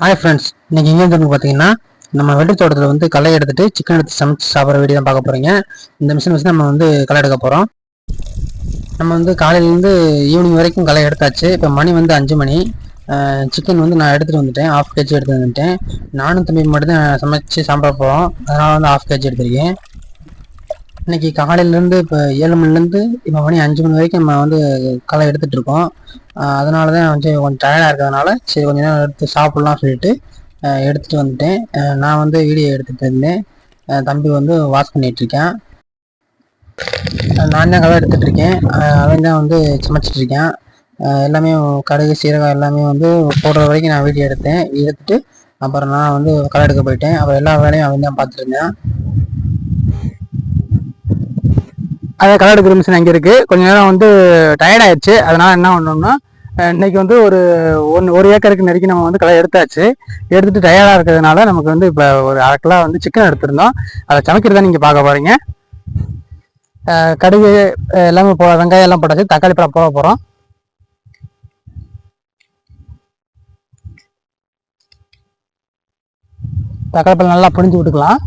Hi friends இன்னைக்கு எங்கே வந்து பார்த்தீங்கன்னா நம்ம வெள்ளி தோட்டத்தில் வந்து களை எடுத்துட்டு சிக்கன் எடுத்து சமைச்சு சாப்பிட்ற வீடியோ தான் பார்க்க போகிறீங்க இந்த மிஷின் வச்சு நம்ம வந்து களை எடுக்க போகிறோம் நம்ம வந்து காலையிலேருந்து ஈவினிங் வரைக்கும் களை எடுத்தாச்சு. இப்போ மணி வந்து அஞ்சு மணி. சிக்கன் வந்து நான் எடுத்துகிட்டு வந்துட்டேன். ஆஃப் கேஜி எடுத்து வந்துட்டேன். நானும் தம்பி மட்டும் தான் சமைச்சு சாப்பிட போகிறோம் அதனால் வந்து ஆஃப் கேஜி எடுத்திருக்கேன். இன்னைக்கு காலையிலேருந்து இப்போ ஏழு மணிலேருந்து இப்போ மணி அஞ்சு மணி வரைக்கும் நம்ம வந்து களை எடுத்துகிட்டு இருக்கோம். அதனால தான் வந்து கொஞ்சம் டயர்டாக இருக்கிறதுனால சரி கொஞ்ச நேரம் எடுத்து சாப்பிட்லாம் சொல்லிட்டு எடுத்துகிட்டு வந்துட்டேன். நான் வந்து வீடியோ எடுத்துகிட்டு இருந்தேன். தம்பி வந்து வாஷ் பண்ணிகிட்ருக்கேன் இருக்கேன். நான் தான் களை எடுத்துகிட்டு இருக்கேன். அவன் தான் வந்து சமைச்சிட்ருக்கேன் எல்லாமே கடுகு சீரகம் எல்லாமே வந்து போடுற வரைக்கும் நான் வீடியோ எடுத்தேன். எடுத்துட்டு அப்புறம் நான் வந்து களை எடுக்க போயிட்டேன். அப்புறம் எல்லா வேலையும் அவன் தான் பார்த்துருந்தேன் இருந்தேன் அதை களை எடுக்கிற மிஷின் அங்கே இருக்குது கொஞ்சம் நேரம் வந்து டயர்ட் ஆயிடுச்சு. அதனால் என்ன பண்ணோம்னா இன்றைக்கி இன்னைக்கு வந்து ஒரு ஒன்று ஒரு ஏக்கருக்கு நெருக்கி நம்ம வந்து களை எடுத்தாச்சு. எடுத்துட்டு டயர்டாக இருக்கிறதுனால நமக்கு வந்து இப்போ ஒரு அரை கிலோ வந்து சிக்கன் எடுத்திருந்தோம். அதை சமைக்கிறதா நீங்கள் பார்க்க போகிறீங்க கடுகு எல்லாமே போ வெங்காயம் எல்லாம் போட்டாச்சு. தக்காளி பழம் போட போகிறோம் தக்காளி பழம் நல்லா புரிஞ்சு விட்டுக்கலாம்.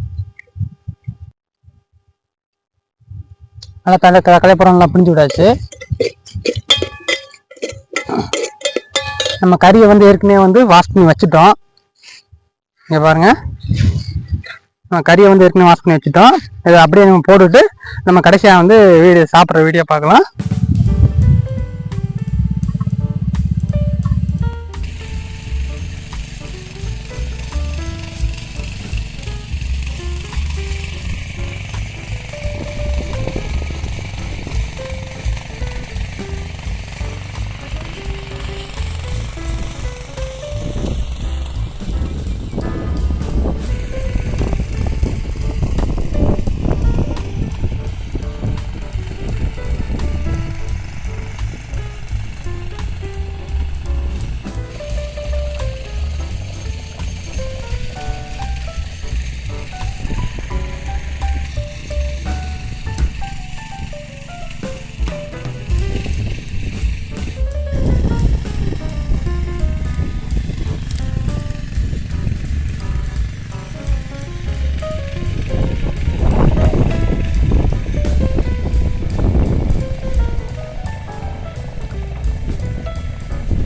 நல்லா தலை கலைப்புறம்லாம் நல்லா பிடிஞ்சு விடாச்சு நம்ம கறியை வந்து ஏற்கனவே வந்து வாஷ் பண்ணி வச்சுட்டோம். இங்கே பாருங்க. நம்ம கறியை வந்து ஏற்கனவே வாஷ் பண்ணி வச்சுட்டோம். இதை அப்படியே நம்ம போட்டுட்டு நம்ம கடைசியாக வந்து வீடியோ சாப்பிட்ற வீடியோ பார்க்கலாம்.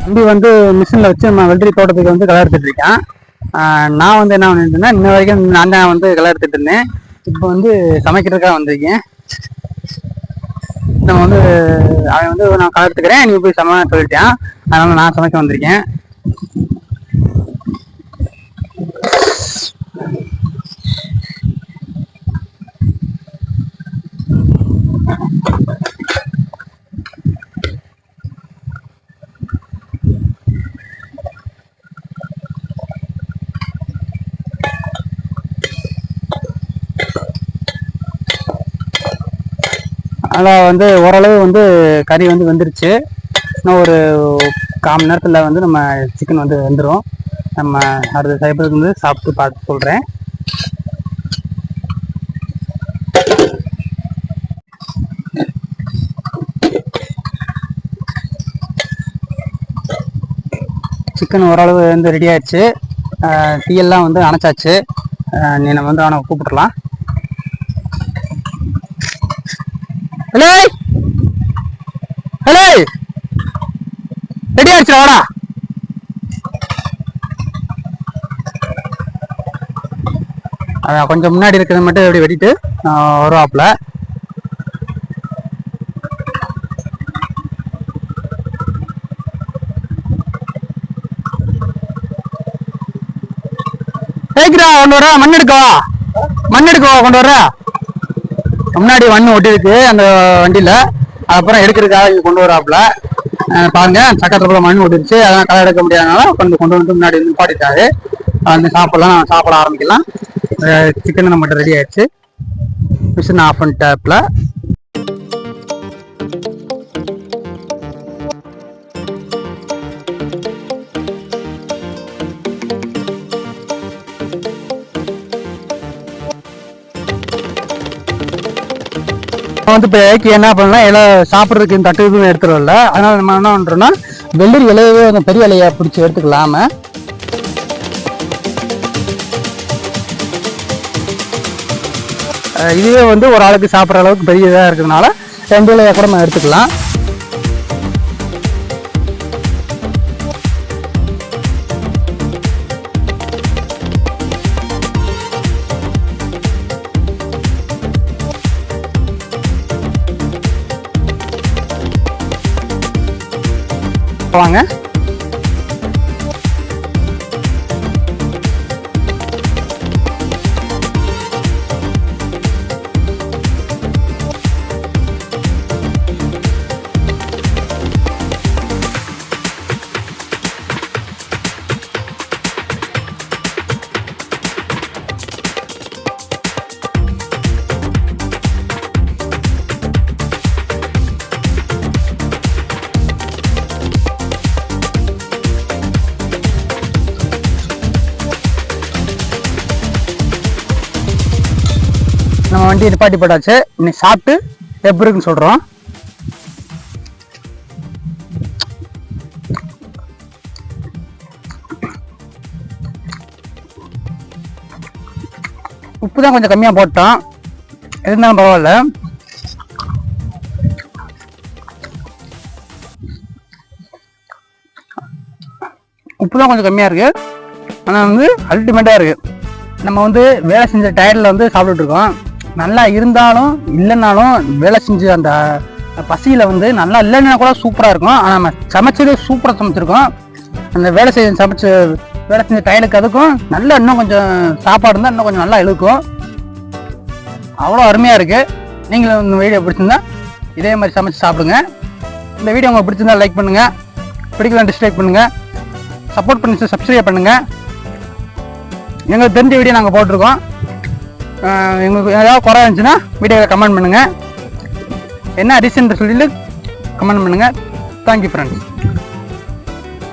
தம்பி வந்து மிஷினில் வச்சு நம்ம வெள்ளரி தோட்டத்துக்கு வந்து களை எடுத்துட்டு இருக்கேன். நான் வந்து என்ன பண்ணிட்டுருந்தேன் இன்ன வரைக்கும் நான் தான் வந்து களை எடுத்துட்டு இருந்தேன். இப்போ வந்து சமைக்கிறதுக்காக வந்திருக்கேன். நம்ம வந்து அவன் வந்து நான் களை எடுத்துக்கிறேன் நீ போய் சம சொல்லிட்டேன். அதனால நான் சமைக்க வந்திருக்கேன். ஆனால் வந்து ஓரளவு வந்து கறி வந்து வெந்துருச்சு. இன்னும் ஒரு கால் மணி நேரத்தில் வந்து நம்ம சிக்கன் வந்து வெந்துடும் நம்ம அடுத்த சைபருக்கு வந்து சாப்பிட்டு பார்த்து சொல்கிறேன் சிக்கன் ஓரளவு வந்து ரெடி ஆயிடுச்சு. டீ எல்லாம் வந்து அணைச்சாச்சு. நீ நம்ம வந்து அவனை கூப்பிட்டுலாம் ஹலோ. ஹலோ. ரெடி ஆயிடுச்சு வாடா. அதான் கொஞ்சம் முன்னாடி இருக்கிறத மட்டும் எப்படி வெட்டிட்டு வருவாப்புல. கேக்குறா கொண்டு வர மண் எடுக்கவா? மண் எடுக்கவா கொண்டு வர முன்னாடி மண் ஒட்டிருக்கு அந்த வண்டியில. அப்புறம் எடுக்கிறதுக்காக இங்க கொண்டு வராப்புல. அஹ் பாருங்க சக்கரத்துல மண் ஒட்டிருச்சு. அதெல்லாம் களை எடுக்க முடியாதனால கொஞ்சம் கொண்டு வந்து முன்னாடி வந்து பாட்டிட்டாரு வந்து சாப்பிடலாம் சாப்பிட ஆரம்பிக்கலாம். சிக்கன் நம்மகிட்ட ரெடி ஆயிடுச்சு. மிஷின் ஆஃப் பண்ணிட்டாப்ல வந்து இப்போ ஏக்கு என்ன பண்ணலாம்? இலை சாப்பிட்றதுக்கு இந்த தட்டு இதுவும் எடுத்துருவோம்ல. அதனால் நம்ம என்ன பண்ணுறோன்னா வெள்ளரி இலையவே அந்த பெரிய இலையை பிடிச்சி எடுத்துக்கலாம. இதுவே வந்து ஒரு ஆளுக்கு சாப்பிட்ற அளவுக்கு பெரியதாக இருக்கிறதுனால ரெண்டு இலையை கூட நம்ம எடுத்துக்கலாம். வாங்க வண்டி நிப்பாட்டி போட்டாச்சு. இன்னைக்கு சாப்பிட்டு எப்படி இருக்குன்னு சொல்கிறோம் உப்பு தான் கொஞ்சம் கம்மியாக போட்டோம். இருந்தாலும் பரவாயில்ல. உப்பு தான் கொஞ்சம் கம்மியாக இருக்குது ஆனால் வந்து அல்டிமேட்டாக இருக்குது நம்ம வந்து வேலை செஞ்ச டயர்டில் வந்து சாப்பிட்டுட்ருக்கோம் நல்லா இருந்தாலும் இல்லைனாலும் வேலை செஞ்சு அந்த பசியில் வந்து நல்லா இல்லைன்னா கூட சூப்பராக இருக்கும். ஆனால் நம்ம சமைச்சதே சூப்பராக சமைச்சிருக்கோம். அந்த வேலை செய்ய சமைச்ச வேலை செஞ்ச டயலுக்கு அதுக்கும் நல்லா இன்னும் கொஞ்சம் சாப்பாடு இருந்தால் இன்னும் கொஞ்சம் நல்லா இழுக்கும். அவ்வளோ அருமையாக இருக்குது நீங்களும் இந்த வீடியோ பிடிச்சிருந்தா இதே மாதிரி சமைச்சு சாப்பிடுங்க. இந்த வீடியோ உங்களுக்கு பிடிச்சிருந்தா லைக் பண்ணுங்கள் பிடிக்கலாம் டிஸ்லைக் பண்ணுங்கள் சப்போர்ட் பண்ணி சப்ஸ்கிரைப் பண்ணுங்கள் எங்களுக்கு தெரிஞ்ச வீடியோ நாங்கள் போட்டிருக்கோம். எங்களுக்கு ஏதாவது குறை இருந்துச்சுன்னா வீடியோவில் கமெண்ட் பண்ணுங்கள் என்ன ரீசன் சொல்லிட்டு கமெண்ட் பண்ணுங்கள் தேங்க்யூ ஃப்ரெண்ட்ஸ்